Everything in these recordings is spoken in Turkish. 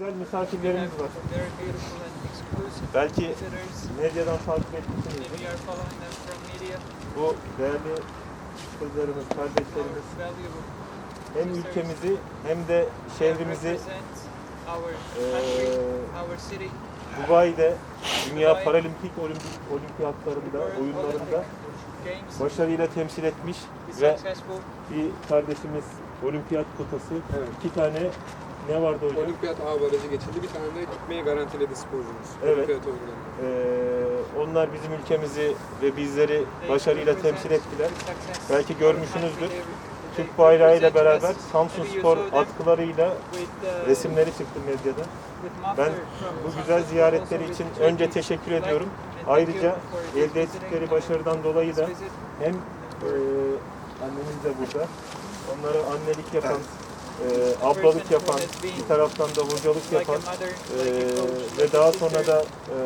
güzel misafirlerimiz var. Belki medyadan takip etmişsinizdir. Bu değerli kızlarımız, kardeşlerimiz hem ülkemizi hem de şehrimizi city, Dubai'de Dünya Paralimpik Olimpik Olimpiyatlarında, oyunlarında başarıyla temsil etmiş ve bir kardeşimiz olimpiyat kutası. Evet. İki tane ne vardı hocam? Olimpiyat A barajı geçildi. Bir tane de gitmeyi garantiledi sporcumuz. Evet. Olimpiyat oyunlarında. Ee, onlar bizim ülkemizi ve bizleri başarıyla temsil ettiler. Belki görmüşsünüzdür. Türk bayrağı ile beraber. Samsun Spor atkılarıyla resimleri çıktı medyada. Ben bu güzel ziyaretleri için önce teşekkür ediyorum. Ayrıca elde ettikleri başarıdan dolayı da hem e, annemiz de burada, onlara annelik yapan, e, ablalık yapan, bir taraftan da hocalık yapan e, ve daha sonra da e,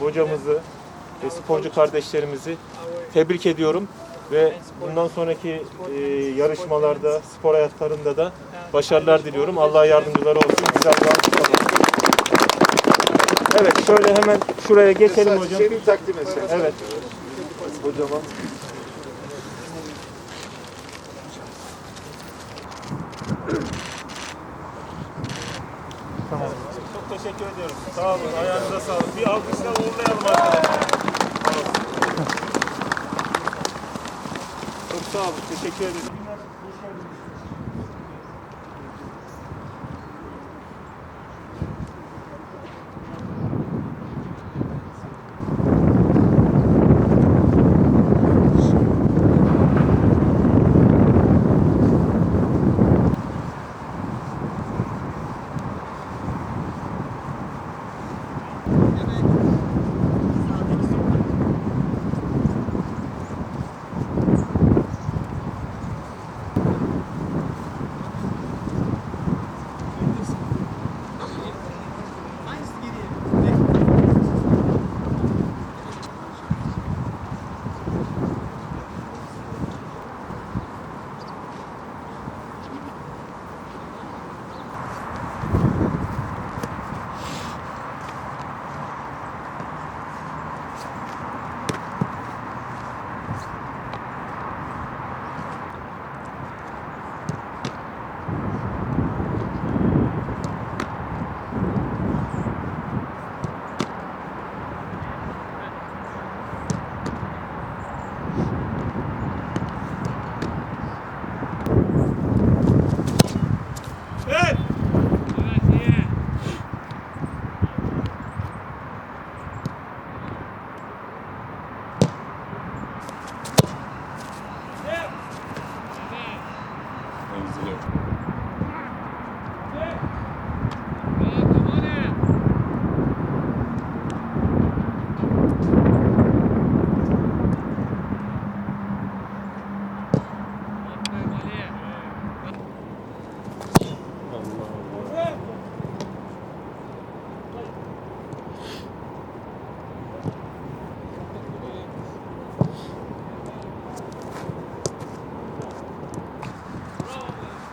hocamızı ve sporcu kardeşlerimizi tebrik ediyorum ve bundan sonraki e, yarışmalarda, spor hayatlarında da başarılar diliyorum. Allah yardımcıları olsun. Güzel. Evet, şöyle hemen şuraya geçelim hocam. Senin takdim etsen. Evet. Hocama. Tamam. Çok teşekkür ediyorum. Sağ olun. Ayağınıza sağlık. Bir alkışla uğurlayalım arkadaşlar. Çok sağ olun. Teşekkür ederim.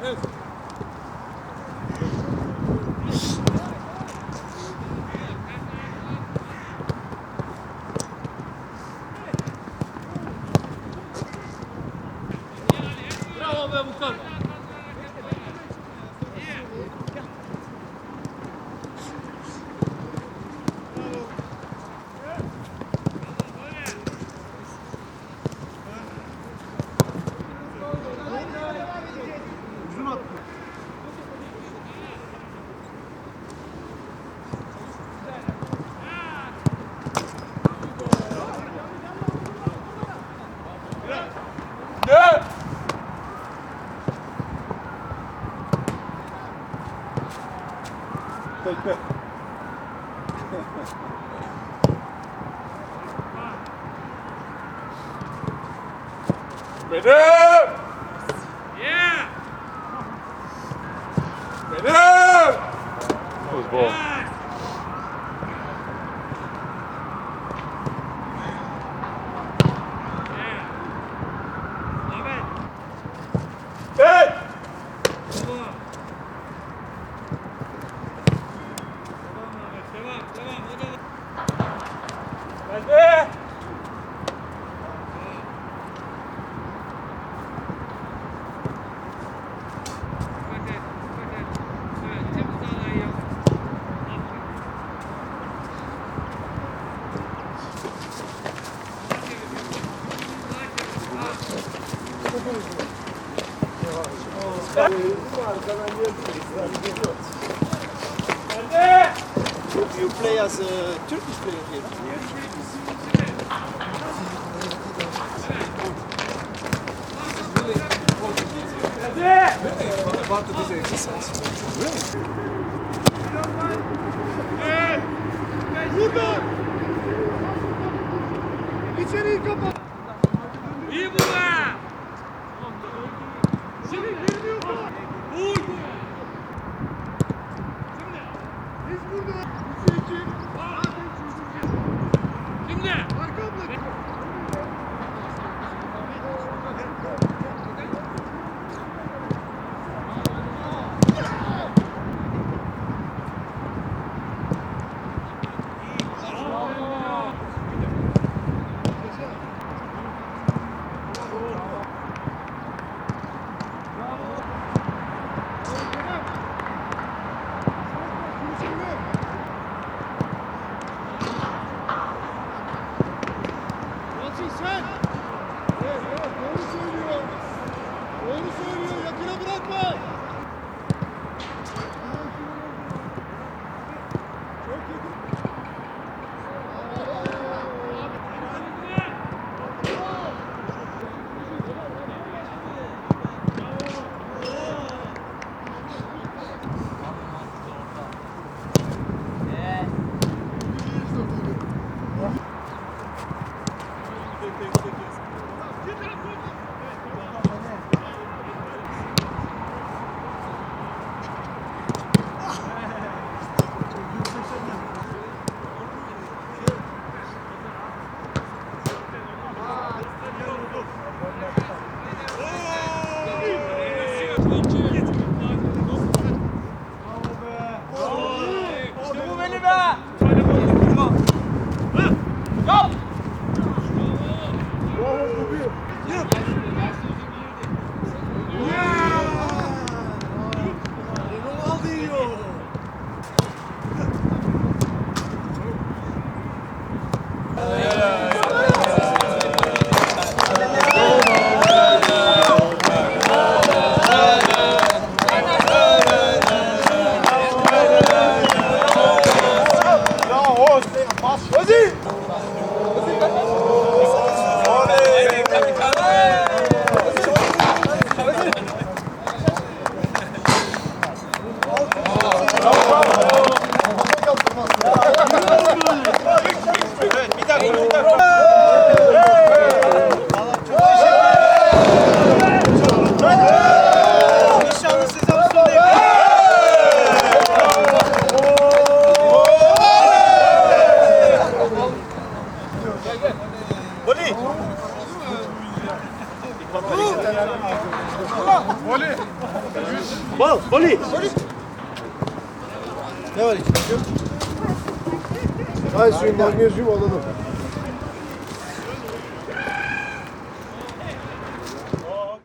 Evet. Bravo be Mustafa. tekme. Benim! Yeah! Benim! You play as a Turkish player here? About to this exercise. Yalçın 아멘. Bal, voli. Ne var içinde? Kalsiyum, magnezyum alalım.